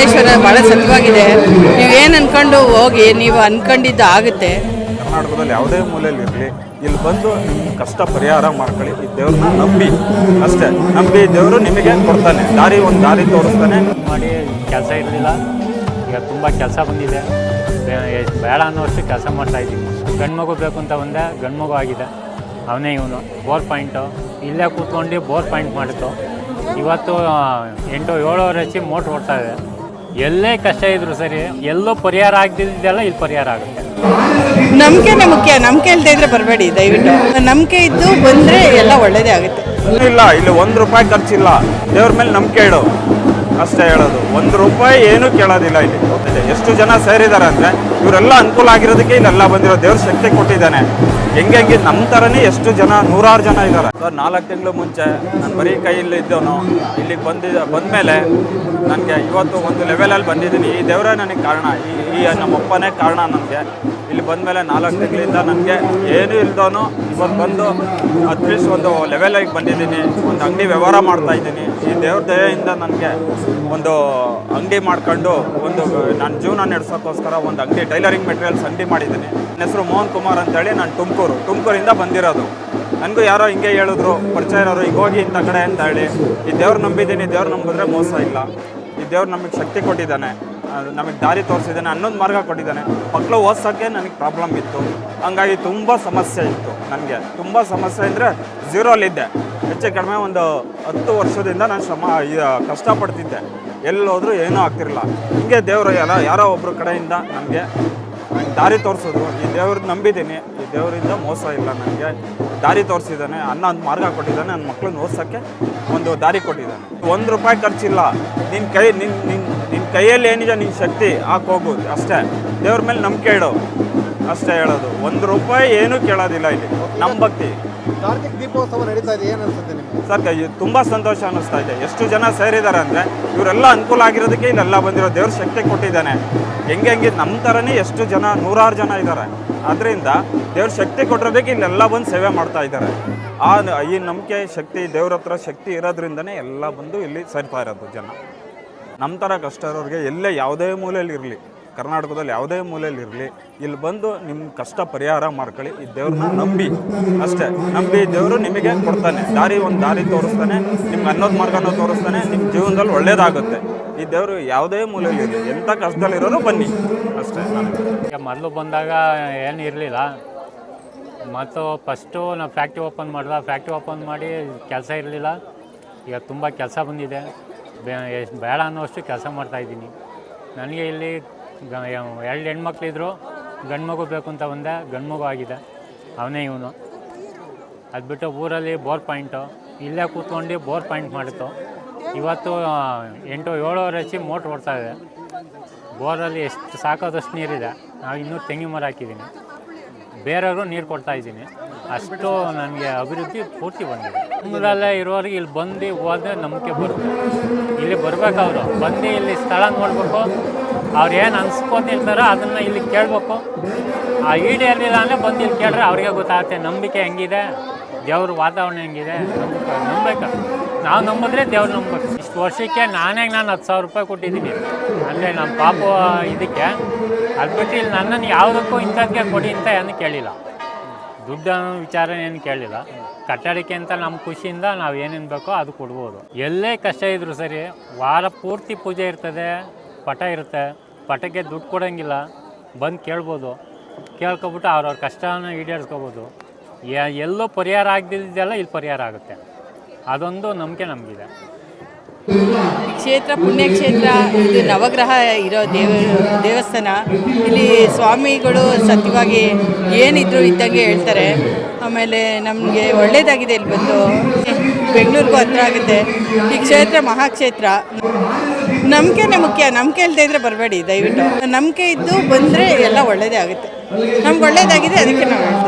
ಮುನೇಶ್ವರ ಭಾಳ ನೀವು ಏನು ಅನ್ಕೊಂಡು ಹೋಗಿ ನೀವು ಅನ್ಕೊಂಡಿದ್ದು ಆಗುತ್ತೆ. ಕರ್ನಾಟಕದಲ್ಲಿ ಯಾವುದೇ ಮೂಲೆಯಲ್ಲಿ ಇರಲಿ ಇಲ್ಲಿ ಬಂದು ನಿಮ್ಮ ಕಷ್ಟ ಪರಿಹಾರ ಮಾಡ್ಕೊಳ್ಳಿ ಈ ದೇವ್ರನ್ನ ನಂಬಿ. ಅಷ್ಟೇ ನಂಬಿ ದೇವರು ನಿಮಗೆ ಕೊಡ್ತಾನೆ. ದಾರಿ ಒಂದು ದಾರಿ ತೋರಿಸ್ತಾನೆ. ಮಾಡಿ ಕೆಲಸ ಇರಲಿಲ್ಲ. ಈಗ ತುಂಬ ಕೆಲಸ ಬಂದಿದೆ. ಬೇಡ ಅನ್ನೋ ಬೇಡ ಅನ್ನೋಷ್ಟು ಕೆಲಸ ಮಾಡ್ತಾ ಇದ್ದೀನಿ. ಗಂಡು ಮಗು ಬೇಕು ಅಂತ ಒಂದೇ ಗಂಡು ಮಗು ಆಗಿದೆ. ಅವನೇ ಇವನು. ಬೋರ್ ಪಾಯಿಂಟು ಇಲ್ಲೇ ಕೂತ್ಕೊಂಡು ಬೋರ್ ಪಾಯಿಂಟ್ ಮಾಡಿತ್ತು. ಇವತ್ತು ಎಂಟು ಏಳುವರೆ ಹಚ್ಚಿ ಮೋಟ್ರ್ ಓಡ್ತಾ ಇದೆ. ಎಲ್ಲೇ ಕಷ್ಟ ಇದ್ರು ಸರಿ ಎಲ್ಲೋ ಪರಿಹಾರ ಆಗ್ದಿದ್ದೆಲ್ಲ ಇಲ್ಲಿ ಪರಿಹಾರ ಆಗುತ್ತೆ. ನಂಬಿಕೆನೇ ಮುಖ್ಯ ನಂಬಿಕೆ ಇಲ್ಲದೆ ಇದ್ರೆ ಬರಬೇಡಿ ದಯವಿಟ್ಟು. ನಂಬಿಕೆ ಇದ್ದು ಬಂದರೆ ಎಲ್ಲ ಒಳ್ಳೇದೇ ಆಗುತ್ತೆ. ಇಲ್ಲ ಇಲ್ಲಿ ಒಂದು ರೂಪಾಯಿ ಖರ್ಚಿಲ್ಲ. ದೇವ್ರ ಮೇಲೆ ನಂಬಿಕೆ ಇಡು. ಅಷ್ಟೇ ಹೇಳೋದು. ಒಂದು ರೂಪಾಯಿ ಏನು ಕೇಳೋದಿಲ್ಲ ಇಲ್ಲಿ. ಎಷ್ಟು ಜನ ಸೇರಿದ್ದಾರೆ ಅಂದರೆ ಇವರೆಲ್ಲ ಅನುಕೂಲ ಆಗಿರೋದಕ್ಕೆ ಇಲ್ಲೆಲ್ಲ ಬಂದಿರೋ ದೇವ್ರ ಶಕ್ತಿ ಕೊಟ್ಟಿದ್ದಾನೆ. ಹೆಂಗೆ ನಮ್ಮ ಥರನೇ ಎಷ್ಟು ಜನ, ನೂರಾರು ಜನ ಇದ್ದಾರೆ ಸರ್ ನಾಲ್ಕು ತಿಂಗಳು ಮುಂಚೆ ನಾನು ಬರೀ ಕೈಯಲ್ಲಿ ಇದ್ದವನು, ಇಲ್ಲಿಗೆ ಬಂದಿದ್ದ, ಬಂದಮೇಲೆ ನನಗೆ ಇವತ್ತು ಒಂದು ಲೆವೆಲಲ್ಲಿ ಬಂದಿದ್ದೀನಿ. ಈ ದೇವರೇ ನನಗೆ ಕಾರಣ. ಈ ನಮ್ಮಪ್ಪನೇ ಕಾರಣ ನನಗೆ. ಇಲ್ಲಿ ಬಂದಮೇಲೆ ನಾಲ್ಕು ತಿಂಗಳಿಂದ ನನಗೆ ಏನೂ ಇಲ್ದವನು ಇವತ್ತು ಬಂದು ಅಟ್ಲೀಸ್ಟ್ ಒಂದು ಲೆವೆಲಾಗಿ ಬಂದಿದ್ದೀನಿ. ಒಂದು ಅಂಗಡಿ ವ್ಯವಹಾರ ಮಾಡ್ತಾ ಇದ್ದೀನಿ. ಈ ದೇವ್ರ ದಯೆಯಿಂದ ನನಗೆ ಒಂದು ಅಂಗಡಿ ಮಾಡ್ಕೊಂಡು ಒಂದು ನನ್ನ ಜೀವನ ನಡೆಸೋಕ್ಕೋಸ್ಕರ ಒಂದು ಅಂಗಡಿ ಟೈಲರಿಂಗ್ ಮೆಟೀರಿಯಲ್ಸ್ ಅಂಗಡಿ ಮಾಡಿದ್ದೀನಿ. ನನ್ನ ಹೆಸರು ಮೋಹನ್ ಕುಮಾರ್ ಅಂತೇಳಿ ನಾನು ತುಮಕೂರು. ತುಮಕೂರಿಂದ ಬಂದಿರೋದು. ನನಗೂ ಯಾರೋ ಹಿಂಗೆ ಹೇಳಿದ್ರು, ಪರಿಚಯ ಇರೋರು, ಈಗ ಹೋಗಿ ಇಂಥ ಕಡೆ ಅಂತ ಹೇಳಿ ಈ ದೇವ್ರು ನಂಬಿದ್ದೀನಿ, ದೇವ್ರು ನಂಬಿದ್ರೆ ಮೋಸ ಇಲ್ಲ. ಈ ದೇವ್ರು ನಮಗೆ ಶಕ್ತಿ ಕೊಟ್ಟಿದ್ದಾನೆ. ನಮಗೆ ದಾರಿ ತೋರಿಸಿದ್ದಾನೆ, ಅನ್ನೊಂದು ಮಾರ್ಗ ಕೊಟ್ಟಿದ್ದಾನೆ. ಮಕ್ಕಳು ಓದ್ಸೋಕ್ಕೆ ನನಗೆ ಪ್ರಾಬ್ಲಮ್ ಇತ್ತು. ಹಂಗಾಗಿ ತುಂಬ ಸಮಸ್ಯೆ ಇತ್ತು ನನಗೆ. ತುಂಬ ಸಮಸ್ಯೆ ಅಂದರೆ ಝೀರೋಲಿದ್ದೆ. ಹೆಚ್ಚು ಕಡಿಮೆ ಒಂದು ಹತ್ತು ವರ್ಷದಿಂದ ನಾನು ಶ್ರಮ ಕಷ್ಟಪಡ್ತಿದ್ದೆ. ಎಲ್ಲೋದ್ರೂ ಏನೂ ಆಗ್ತಿರಲಿಲ್ಲ. ಹಿಂಗೆ ದೇವರು ಯಾರೋ ಯಾರೋ ಒಬ್ಬರ ಕಡೆಯಿಂದ ನನಗೆ ದಾರಿ ತೋರಿಸೋದು ಈ ದೇವ್ರನ್ನ ನಂಬಿದ್ದೀನಿ. ಈ ದೇವರಿಂದ ಮೋಸ ಇಲ್ಲ ನನಗೆ. ದಾರಿ ತೋರಿಸಿದ್ದಾನೆ ಅನ್ನ ಒಂದು ಮಾರ್ಗ ಕೊಟ್ಟಿದ್ದಾನೆ. ನನ್ನ ಮಕ್ಕಳನ್ನ ಓದ್ಸೋಕ್ಕೆ ಒಂದು ದಾರಿ ಕೊಟ್ಟಿದ್ದಾನೆ. ಒಂದು ರೂಪಾಯಿ ಖರ್ಚಿಲ್ಲ. ನಿನ್ನ ಕೈ, ನಿನ್ನ ನಿನ್ನ ಕೈಯಲ್ಲಿ ಏನಿದೆ ನಿನ್ನ ಶಕ್ತಿ ಹಾಕೋಗು ಅಷ್ಟೇ. ದೇವ್ರ ಮೇಲೆ ನಂಬಿಕೆ ಇಡು ಅಷ್ಟೇ ಹೇಳೋದು. ಒಂದು ರೂಪಾಯಿ ಏನೂ ಕೇಳೋದಿಲ್ಲ ಇಲ್ಲಿ. ನಮ್ಮ ಭಕ್ತಿ. ಕಾರ್ತಿಕ್ ದೀಪೋತ್ಸವ ನಡೀತಾ ಇದೆ ಏನು ಅನ್ಸುತ್ತೆ ನಿಮ್ಗೆ? ಸರ್ ಕೈ ತುಂಬ ಸಂತೋಷ ಅನ್ನಿಸ್ತಾ ಇದೆ. ಎಷ್ಟು ಜನ ಸೇರಿದ್ದಾರೆ ಅಂದರೆ ಇವರೆಲ್ಲ ಅನುಕೂಲ ಆಗಿರೋದಕ್ಕೆ ಇಲ್ಲೆಲ್ಲ ಬಂದಿರೋ ದೇವ್ರ ಶಕ್ತಿ ಕೊಟ್ಟಿದ್ದಾನೆ. ಹೆಂಗೆ ಹೆಂಗೆ ನಮ್ಮ ಥರನೇ ಎಷ್ಟು ಜನ ನೂರಾರು ಜನ ಇದ್ದಾರೆ ಅದರಿಂದ ದೇವ್ರ ಶಕ್ತಿ ಕೊಟ್ಟಿರೋದಕ್ಕೆ ಇಲ್ಲೆಲ್ಲ ಬಂದು ಸೇವೆ ಮಾಡ್ತಾ ಇದ್ದಾರೆ ಆ ಈ ನಂಬಿಕೆ ಶಕ್ತಿ ದೇವ್ರ ಹತ್ರ ಶಕ್ತಿ ಇರೋದ್ರಿಂದನೇ ಎಲ್ಲ ಬಂದು ಇಲ್ಲಿ ಸೇರ್ತಾ ಇರೋದು ಜನ. ನಮ್ಮ ಥರ ಕಷ್ಟ ಇರೋರಿಗೆ ಎಲ್ಲೇ ಯಾವುದೇ ಮೂಲೆಯಲ್ಲಿ ಇರಲಿ, ಕರ್ನಾಟಕದಲ್ಲಿ ಯಾವುದೇ ಮೂಲೆಯಲ್ಲಿ ಇರಲಿ, ಇಲ್ಲಿ ಬಂದು ನಿಮ್ಮ ಕಷ್ಟ ಪರಿಹಾರ ಮಾಡ್ಕೊಳ್ಳಿ, ಈ ದೇವ್ರನ್ನ ನಂಬಿ. ಅಷ್ಟೇ, ನಂಬಿ ದೇವರು ನಿಮಗೆ ಕೊಡ್ತಾನೆ. ದಾರಿ ಒಂದು ದಾರಿ ತೋರಿಸ್ತಾನೆ, ನಿಮ್ಗೆ ಅನ್ನೋದು ಮಾರ್ಗನ ತೋರಿಸ್ತಾನೆ ನಿಮ್ಮ ಜೀವನದಲ್ಲಿ ಒಳ್ಳೇದಾಗುತ್ತೆ. ಈ ದೇವರು ಯಾವುದೇ ಮೂಲೆಯಲ್ಲಿ ಇರಲಿ ಎಂಥ ಕಷ್ಟದಲ್ಲಿರೋರು ಬನ್ನಿ. ಅಷ್ಟೇ ಈಗ ಮೊದಲು ಬಂದಾಗ ಏನು ಇರಲಿಲ್ಲ. ಮತ್ತು ಫಸ್ಟು ನಾವು ಫ್ಯಾಕ್ಟ್ರಿ ಓಪನ್ ಮಾಡಿದ ಫ್ಯಾಕ್ಟ್ರಿ ಓಪನ್ ಮಾಡಿ ಕೆಲಸ ಇರಲಿಲ್ಲ. ಈಗ ತುಂಬ ಕೆಲಸ ಬಂದಿದೆ. ಬೇಡ ಅನ್ನೋಷ್ಟು ಕೆಲಸ ಮಾಡ್ತಾಯಿದ್ದೀನಿ ನನಗೆ ಇಲ್ಲಿ ಎರಡು ಹೆಣ್ಮಕ್ಳಿದ್ರು ಗಂಡು ಮಗು ಬೇಕು ಅಂತ ಒಂದೇ ಗಂಡು ಮಗು ಆಗಿದೆ. ಅವನೇ ಇವನು. ಅದು ಬಿಟ್ಟು ಊರಲ್ಲಿ ಬೋರ್ ಪಾಯಿಂಟು, ಇಲ್ಲೇ ಕೂತ್ಕೊಂಡು ಬೋರ್ ಪಾಯಿಂಟ್ ಮಾಡಿತ್ತು. ಇವತ್ತು ಎಂಟು ಏಳುವರೆ ಹಚ್ಚಿ ಮೋಟ್ರ್ ಓಡ್ತಾ ಇದೆ. ಬೋರಲ್ಲಿ ಎಷ್ಟು ಸಾಕಾದಷ್ಟು ನೀರಿದೆ. ನಾವು ಇನ್ನೂ ತೆಂಗಿನ ಮರ ಹಾಕಿದ್ದೀನಿ. ಬೇರೆಯವರು ನೀರು ಕೊಡ್ತಾ ಇದ್ದೀನಿ. ಅಷ್ಟು ನನಗೆ ಅಭಿವೃದ್ಧಿ ಪೂರ್ತಿ ಬಂದಿದೆ. ಇರೋರಿಗೆ ಇಲ್ಲಿ ಬಂದು ಹೋದ್ರೆ ನಂಬಿಕೆ ಬರುತ್ತೆ. ಇಲ್ಲಿ ಬರ್ಬೇಕು ಅವರು ಬಂದು ಇಲ್ಲಿ ಸ್ಥಳ ನೋಡಬೇಕು. ಅವ್ರು ಏನು ಅನ್ಸ್ಕೊತಿರ್ತಾರೋ ಅದನ್ನು ಇಲ್ಲಿ ಕೇಳಬೇಕು. ಆ ಈಡೇರಲಿಲ್ಲ ಅಂದರೆ ಬಂದು ಇಲ್ಲಿ ಕೇಳಿದ್ರೆ ಅವ್ರಿಗೆ ಗೊತ್ತಾಗುತ್ತೆ. ನಂಬಿಕೆ ಹೆಂಗಿದೆ? ದೇವ್ರ ವಾತಾವರಣ ಹೆಂಗಿದೆ? ನಂಬಬೇಕು ನಾವು ನಂಬಿದ್ರೆ ದೇವ್ರು ನಂಬಬೇಕು. ಇಷ್ಟು ವರ್ಷಕ್ಕೆ ನಾನೇ ನಾನು ಹತ್ತು ಸಾವಿರ ರೂಪಾಯಿ ಕೊಟ್ಟಿದ್ದೀನಿ. ಅಂದರೆ ನಮ್ಮ ಪಾಪ ಇದಕ್ಕೆ. ಅದು ಬಿಟ್ಟು ಇಲ್ಲಿ ನನ್ನನ್ನು ಯಾವುದಕ್ಕೂ ಇಂಥದ್ಕೆ ಕೊಡಿ ಅಂತ ಏನು ಕೇಳಿಲ್ಲ. ದುಡ್ಡು ಅನ್ನೋ ವಿಚಾರ ಏನು ಕೇಳಿಲ್ಲ. ಕಟ್ಟಡಕ್ಕೆ ಅಂತ ನಮ್ಮ ಖುಷಿಯಿಂದ ನಾವು ಏನೇನು ಬೇಕೋ ಅದು ಕೊಡ್ಬೋದು. ಎಲ್ಲೇ ಕಷ್ಟ ಇದ್ರೂ ಸರಿ, ವಾರ ಪೂರ್ತಿ ಪೂಜೆ ಇರ್ತದೆ, ಪಟ ಇರುತ್ತೆ. ಪಟಕ್ಕೆ ದುಡ್ಡು ಕೊಡೋಂಗಿಲ್ಲ. ಬಂದು ಕೇಳ್ಬೋದು. ಕೇಳ್ಕೊಬಿಟ್ಟು ಅವ್ರವ್ರ ಕಷ್ಟನ ಈಡೇರಿಸ್ಕೋಬೋದು. ಎಲ್ಲೋ ಪರಿಹಾರ ಆಗದಿದ್ದೆಲ್ಲ ಇಲ್ಲಿ ಪರಿಹಾರ ಆಗುತ್ತೆ. ಅದೊಂದು ನಂಬಿಕೆ ನಮಗಿದೆ. ಕ್ಷೇತ್ರ, ಪುಣ್ಯಕ್ಷೇತ್ರ, ಇದು ನವಗ್ರಹ ಇರೋ ದೇವ, ದೇವಸ್ಥಾನ. ಇಲ್ಲಿ ಸ್ವಾಮಿಗಳು ಸತ್ಯವಾಗಿ ಏನಿದ್ರು ಇದ್ದಂಗೆ ಹೇಳ್ತಾರೆ. ಆಮೇಲೆ ನಮಗೆ ಒಳ್ಳೆಯದಾಗಿದೆ ಇಲ್ಲಿ ಬಂದು. ಬೆಂಗಳೂರಿಗೂ ಹತ್ರ ಆಗುತ್ತೆ. ಈ ಕ್ಷೇತ್ರ ಮಹಾಕ್ಷೇತ್ರ. ನಂಬಿಕೆನೇ ಮುಖ್ಯ. ನಂಬಿಕೆ ಇಲ್ಲದೆ ಇದ್ರೆ ಬರಬೇಡಿ, ದಯವಿಟ್ಟು. ನಂಬಿಕೆ ಇದ್ದು ಬಂದರೆ ಎಲ್ಲ ಒಳ್ಳೆಯದೇ ಆಗುತ್ತೆ. ನಮ್ಗೆ ಒಳ್ಳೆಯದಾಗಿದೆ ಅದಕ್ಕೆ ನಾವು